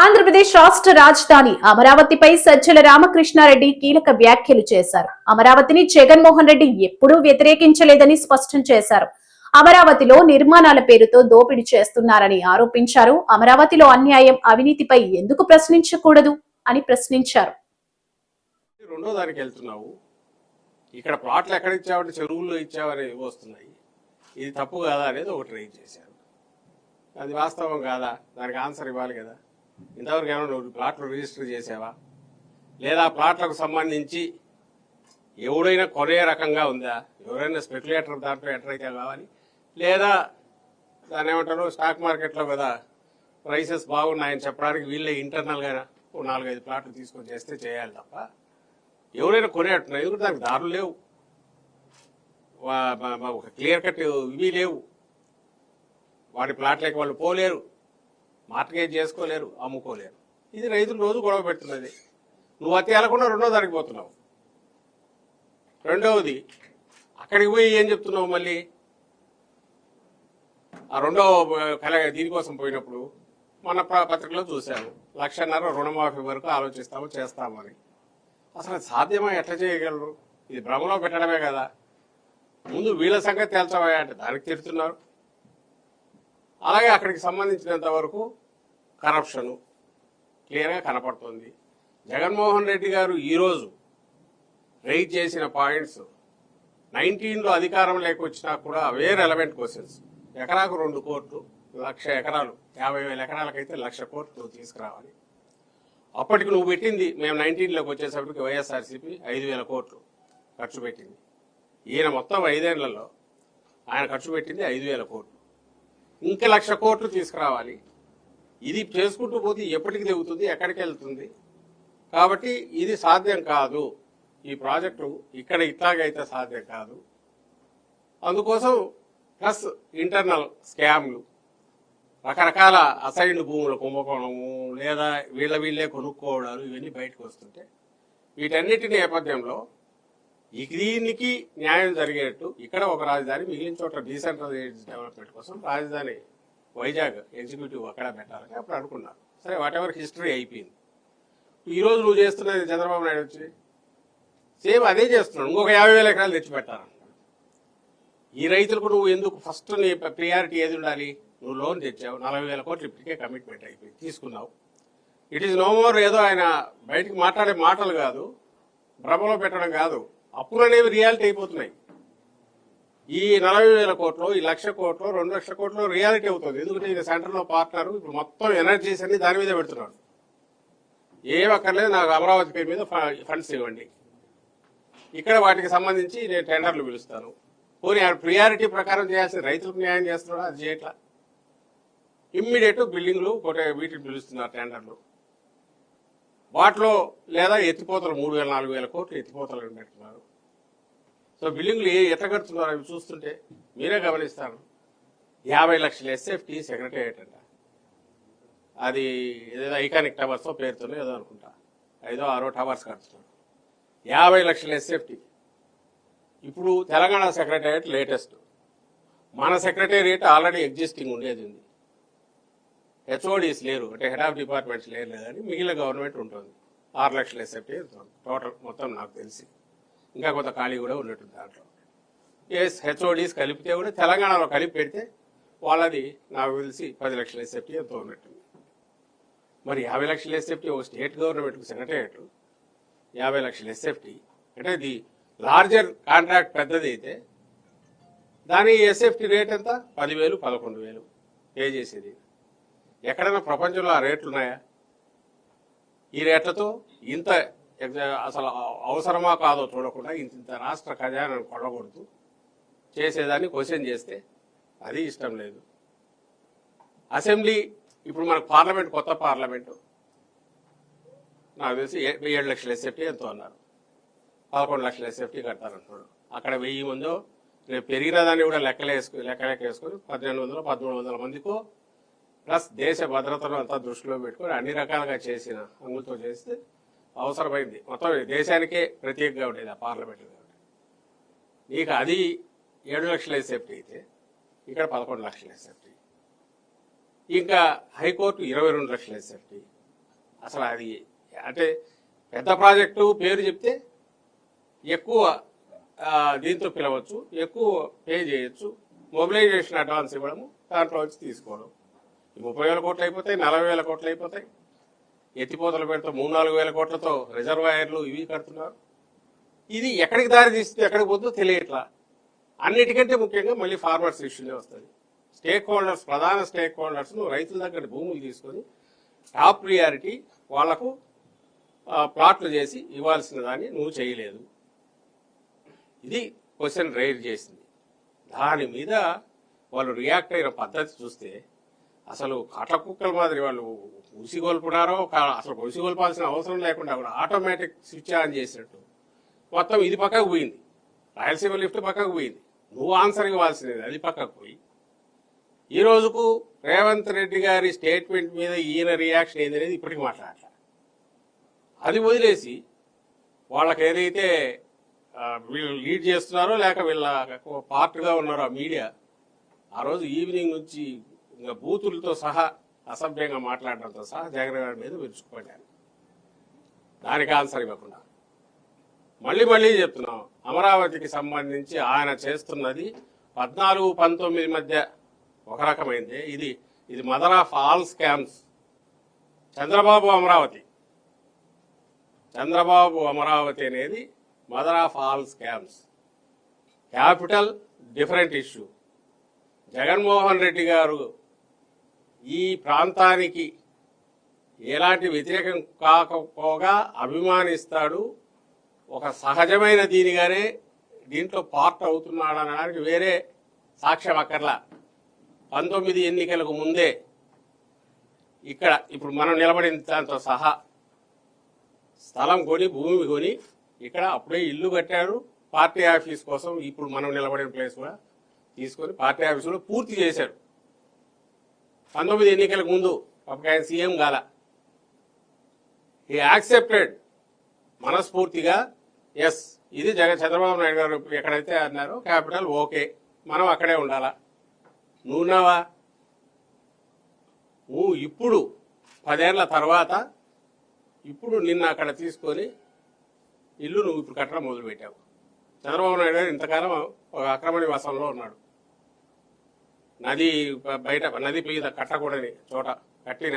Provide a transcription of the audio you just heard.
ఆంధ్రప్రదేశ్ రాష్ట్ర రాజధాని అమరావతిపై సజ్జల రామకృష్ణారెడ్డి కీలక వ్యాఖ్యలు చేశారు. అమరావతిని జగన్మోహన్ రెడ్డి ఎప్పుడూ వ్యతిరేకించలేదని స్పష్టం చేశారు. అమరావతిలో నిర్మాణాల పేరుతో దోపిడీ చేస్తున్నారని ఆరోపించారు. అమరావతిలో అన్యాయం అవినీతిపై ఎందుకు ప్రశ్నించకూడదు అని ప్రశ్నించారు. రెండో దానికి వెళ్తున్నావు. ఇక్కడ ప్లాట్లు ఎక్కడ ఇచ్చావంటే చెరువుల్లో ఇచ్చావని వస్తున్నాయి. ఇది తప్పు కాదా అనేది ఒకటి రేజ్ చేశారు. అది వాస్తవం కాదా? దానికి ఆన్సర్ ఇవ్వాలి కదా. ఇంతవరకు ఏమైనా నువ్వు ప్లాట్లు రిజిస్టర్ చేసావా? లేదా ప్లాట్లకు సంబంధించి ఎవడైనా కొనే రకంగా ఉందా? ఎవరైనా స్పెక్యులేటర్ దాంట్లో ఎంటర్ అయితే కావాలి. లేదా దాని ఏమంటారు స్టాక్ మార్కెట్లో కదా ప్రైసెస్ బాగున్నాయని చెప్పడానికి వీళ్ళే ఇంటర్నల్గా ఓ నాలుగైదు ప్లాట్లు తీసుకొని చేస్తే చేయాలి తప్ప ఎవరైనా కొనేట్టున్నారు ఎందుకంటే దానికి దారులు లేవు. మా- మా ఒక క్లియర్ కట్ ఇవి లేవు. వాడి ప్లాట్లకి వాళ్ళు పోలేరు. మార్కెట్ చేసుకోలేరు అమ్ముకోలేరు. ఇది రైతులు రోజు గొడవ పెడుతున్నది. నువ్వు అతి వెళ్ళకుండా రెండో దానికి పోతున్నావు. రెండవది అక్కడికి పోయి ఏం చెప్తున్నావు మళ్ళీ? ఆ రెండో కల దీనికోసం పోయినప్పుడు మన పత్రికలో చూశాము లక్షన్నర రుణమాఫీ వరకు ఆలోచిస్తాము చేస్తామని అసలు సాధ్యమా? ఎట్లా చేయగలరు? ఇది భ్రమలో పెట్టడమే కదా. ముందు వీళ్ళ సంగతి తేల్చవా అంటే దానికి తిడుతున్నారు. అలాగే అక్కడికి సంబంధించినంత వరకు కరప్షను. క్లియర్గా కనపడుతుంది. జగన్మోహన్ రెడ్డి గారు ఈరోజు రైజ్ చేసిన పాయింట్స్ నైన్టీన్లో అధికారం లేకొచ్చినా కూడా అవే రెలవెంట్ క్వశ్చన్స్ ఎకరాకు రెండు కోట్లు లక్ష ఎకరాలు యాభై వేల ఎకరాలకైతే లక్ష కోట్లు నువ్వు తీసుకురావాలి. అప్పటికి నువ్వు పెట్టింది మేము నైన్టీన్లోకి వచ్చేసప్పటికి వైఎస్ఆర్సీపీ ఐదు వేల కోట్లు ఖర్చు పెట్టింది. ఈయన మొత్తం ఐదేళ్ళలో ఆయన ఖర్చు పెట్టింది ఐదు వేల కోట్లు. ఇంకా లక్ష కోట్లు తీసుకురావాలి. ఇది చేసుకుంటూ పోతే ఎప్పటికి తెగుతుంది ఎక్కడికి వెళ్తుంది? కాబట్టి ఇది సాధ్యం కాదు. ఈ ప్రాజెక్టు ఇక్కడ ఇట్లాగైతే సాధ్యం కాదు. అందుకోసం ప్లస్ ఇంటర్నల్ స్కామ్లు రకరకాల అసైన్డ్ భూముల కుంభకోణము లేదా వీళ్ళ వీళ్ళే కొనుక్కోవడాలు ఇవన్నీ బయటకు వస్తుంటే వీటన్నిటి నేపథ్యంలో ఈ దీనికి న్యాయం జరిగేట్టు ఇక్కడ ఒక రాజధాని మిగిలిన చోట డీసెంట్రలైజ్ డెవలప్మెంట్ కోసం రాజధాని వైజాగ్ ఎగ్జిక్యూటివ్ అక్కడ పెట్టాలని అప్పుడు అనుకున్నారు సరే వాట్ ఎవర్ హిస్టరీ అయిపోయింది. ఈ రోజు నువ్వు చేస్తున్నది చంద్రబాబు నాయుడు వచ్చి సేమ్ అదే చేస్తున్నాడు. ఇంకొక యాభై వేల ఎకరాలు తెచ్చి ఈ రైతులకు నువ్వు ఎందుకు ఫస్ట్ నీ ప్రియారిటీ ఏది ఉండాలి? నువ్వు లోన్ తెచ్చావు నలభై వేల కోట్లు ఇప్పటికే కమిట్మెంట్ అయిపోయింది తీసుకున్నావు. ఇట్ ఈస్ నో మోర్ ఏదో ఆయన బయటికి మాట్లాడే మాటలు కాదు భ్రమలో పెట్టడం కాదు. అప్పులు అనేవి రియాలిటీ అయిపోతున్నాయి. ఈ నలభై వేల కోట్లు ఈ లక్ష కోట్లు రెండు లక్షల కోట్లు రియాలిటీ అవుతుంది. ఎందుకంటే ఇది సెంటర్లో పార్ట్నర్ ఇప్పుడు మొత్తం ఎనర్జీస్ అన్ని దాని మీద పెడుతున్నాడు ఏమక్కర్లేదు నాకు అమరావతి పేరు మీద ఫ- ఫండ్స్ ఇవ్వండి. ఇక్కడ వాటికి సంబంధించి నేను టెండర్లు పిలుస్తాను. పోనీ ప్రియారిటీ ప్రకారం చేయాల్సిన రైతులకు న్యాయం చేస్తున్నాడు? అది చేయట్లా? ఇమ్మీడియట్ బిల్డింగ్లు ఒకటే వీటిని పిలుస్తున్నారు టెండర్లు. వాటిలో లేదా ఎత్తిపోతలు మూడు వేల నాలుగు వేల కోట్లు ఎత్తిపోతలు పెట్టుకున్నారు సో బిల్డింగ్లు ఏ ఎట్లా కడుతున్నారు అవి చూస్తుంటే మీరే గమనిస్తాను యాభై లక్షలు ఎస్ఎఫ్టీ సెక్రటేరియట్ అంట అది ఏదో ఐకానిక్ టవర్స్ పేరుతోనే ఏదో అనుకుంటా. ఐదో ఆరో టవర్స్ కడుతున్నారు యాభై లక్షల ఎస్ఎఫ్టీ ఇప్పుడు తెలంగాణ సెక్రటేరియట్ లేటెస్ట్. మన సెక్రటేరియట్ ఆల్రెడీ ఎగ్జిస్టింగ్ ఉండేది ఉంది. హెచ్ఓడీస్ లేరు. అంటే హెడ్ ఆఫ్ డిపార్ట్మెంట్స్ లేరు కానీ మిగిలిన గవర్నమెంట్ ఉంటుంది. ఆరు లక్షల ఎస్ఎఫ్టీ టోటల్ మొత్తం నాకు తెలిసి. ఇంకా కొంత ఖాళీ కూడా ఉన్నట్టుంది దాంట్లో. ఎస్ హెచ్ఓడీస్ కలిపితే కూడా తెలంగాణలో కలిపి పెడితే వాళ్ళది నాకు తెలిసి పది లక్షల ఎస్ఎఫ్టీ ఎంతో ఉన్నట్టుంది. మరి యాభై లక్షల ఎస్ఎఫ్టీ ఒక స్టేట్ గవర్నమెంట్కి సెక్రటేరియట్ యాభై లక్షల ఎస్ఎఫ్టీ అంటే ఇది లార్జర్ కాంట్రాక్ట్ పెద్దది అయితే దాని ఎస్ఎఫ్టీ రేట్ ఎంత? పదివేలు పదకొండు వేలు ఏ చేసేది. ఎక్కడైనా ప్రపంచంలో ఆ రేట్లు ఉన్నాయా? ఈ రేట్లతో ఇంత అసలు అవసరమా కాదో చూడకుండా ఇంత ఇంత రాష్ట్ర ఖజానాను కొల్లగొడుతూ చేసేదాన్ని క్వశ్చన్ చేస్తే అది ఇష్టం లేదు. అసెంబ్లీ ఇప్పుడు మనకు పార్లమెంట్ కొత్త పార్లమెంటు. నాకు తెలిసి ఏడు లక్షల ఎస్ఎఫ్టీ ఎంతో అన్నారు. పదకొండు లక్షల ఎస్ఎఫ్టీ కడతారంటున్నాడు అక్కడ వెయ్యి మందో రేపు పెరిగిన దాన్ని కూడా లెక్కలేసుకు లెక్క వేసుకొని పద్దెనిమిది వందల పదమూడు వందల మందికో ప్లస్ దేశ భద్రతను అంతా దృష్టిలో పెట్టుకొని అన్ని రకాలుగా చేసిన అంగులతో చేస్తే అవసరమైంది. మొత్తం దేశానికే ప్రత్యేకంగా ఉండేది ఆ పార్లమెంట్ కాబట్టి. నీకు అది ఏడు లక్షల సేఫ్టీ అయితే ఇక్కడ పదకొండు లక్షల సేఫ్టీ. ఇంకా హైకోర్టు ఇరవై రెండు లక్షల సేఫ్టీ. అసలు అది అంటే పెద్ద ప్రాజెక్టు పేరు చెప్తే ఎక్కువ దీంతో పిలవచ్చు ఎక్కువ పే చేయొచ్చు మొబిలైజేషన్ అడ్వాన్స్ ఇవ్వడము దాంట్లో వచ్చి తీసుకోవడం. ముప్పై వేల కోట్లు అయిపోతాయి నలభై వేల కోట్లు అయిపోతాయి. ఎత్తిపోతల పెడుతూ మూడు నాలుగు వేల కోట్లతో రిజర్వాయర్లు ఇవి కడుతున్నారు. ఇది ఎక్కడికి దారి తీస్తుంది ఎక్కడికి పోతుందో తెలియట్లా. అన్నిటికంటే ముఖ్యంగా మళ్ళీ ఫార్మర్స్ ఇష్యూనే వస్తుంది. స్టేక్ హోల్డర్స్ ప్రధాన స్టేక్ హోల్డర్స్ రైతుల దగ్గర భూములు తీసుకొని టాప్ ప్రియారిటీ వాళ్ళకు ప్లాట్లు చేసి ఇవ్వాల్సిన దాన్ని నువ్వు చేయలేదు. ఇది క్వశ్చన్ రేర్ చేసింది. దాని మీద వాళ్ళు రియాక్ట్ అయిన పద్ధతి చూస్తే అసలు కట్ల కుక్కల మాదిరి వాళ్ళు ఉసిగొల్పున్నారో అసలు ఉసిగొల్పాల్సిన అవసరం లేకుండా కూడా ఆటోమేటిక్ స్విచ్ ఆన్ చేసినట్టు. మొత్తం ఇది పక్కకు పోయింది. రాయలసీమ లిఫ్ట్ పక్కకు పోయింది. నువ్వు ఆన్సర్ ఇవ్వాల్సినది అది. పక్కకు పోయి. ఈ రోజుకు రేవంత్ రెడ్డి గారి స్టేట్మెంట్ మీద ఈయన రియాక్షన్ ఏంది అనేది ఇప్పటికి మాట్లాడలే. అది వదిలేసి వాళ్ళకి ఏదైతే వీళ్ళు లీడ్ చేస్తున్నారో లేక వీళ్ళ పార్ట్గా ఉన్నారో ఆ మీడియా ఆ రోజు ఈవినింగ్ నుంచి ఇంకా బూతులతో సహా అసభ్యంగా మాట్లాడడంతో సహా జగన్ గారి మీద విరుచుకుపడ్డాను. దానికి ఆన్సర్ ఇవ్వకుండా. మళ్ళీ మళ్ళీ చెప్తున్నాం. అమరావతికి సంబంధించి ఆయన చేస్తున్నది పద్నాలుగు పంతొమ్మిది మధ్య ఒక రకమైంది. ఇది ఇది mother of all scams. Chandrababu Amaravati. Chandrababu Amaravati అనేది mother of all scams. Capital different issue. Jaganmohan Reddy garu ఈ ప్రాంతానికి ఎలాంటి వ్యతిరేకం కాకపోగా అభిమానిస్తాడు. ఒక సహజమైన దీనిగానే దీంట్లో పార్ట్ అవుతున్నాడు అనడానికి వేరే సాక్ష్యం అక్కర్లా. పంతొమ్మిది ఎన్నికలకు ముందే ఇక్కడ ఇప్పుడు మనం నిలబడిన దాంతో సహా స్థలం కొని భూమి కొని ఇక్కడ అప్పుడే ఇల్లు కట్టారు. పార్టీ ఆఫీస్ కోసం ఇప్పుడు మనం నిలబడిన ప్లేస్ కూడా తీసుకొని పార్టీ ఆఫీసులో పూర్తి చేశారు. పంతొమ్మిది ఎన్నికలకు ముందు అప్పుడు ఆయన సీఎం గాల ఈ యాక్సెప్టెడ్ మనస్ఫూర్తిగా ఎస్ ఇది జగన్ చంద్రబాబు నాయుడు గారు ఎక్కడైతే అన్నారో క్యాపిటల్ ఓకే మనం అక్కడే ఉండాలా? నువ్వున్నావా? నువ్వు ఇప్పుడు పదేళ్ళ తర్వాత ఇప్పుడు నిన్న అక్కడ తీసుకొని ఇల్లు నువ్వు ఇప్పుడు కట్టడం మొదలుపెట్టావు. చంద్రబాబు నాయుడు గారు ఇంతకాలం ఒక అక్రమ నివాసంలో ఉన్నాడు. నది బయట నది మీద కట్టకూడని చోట కట్టిన.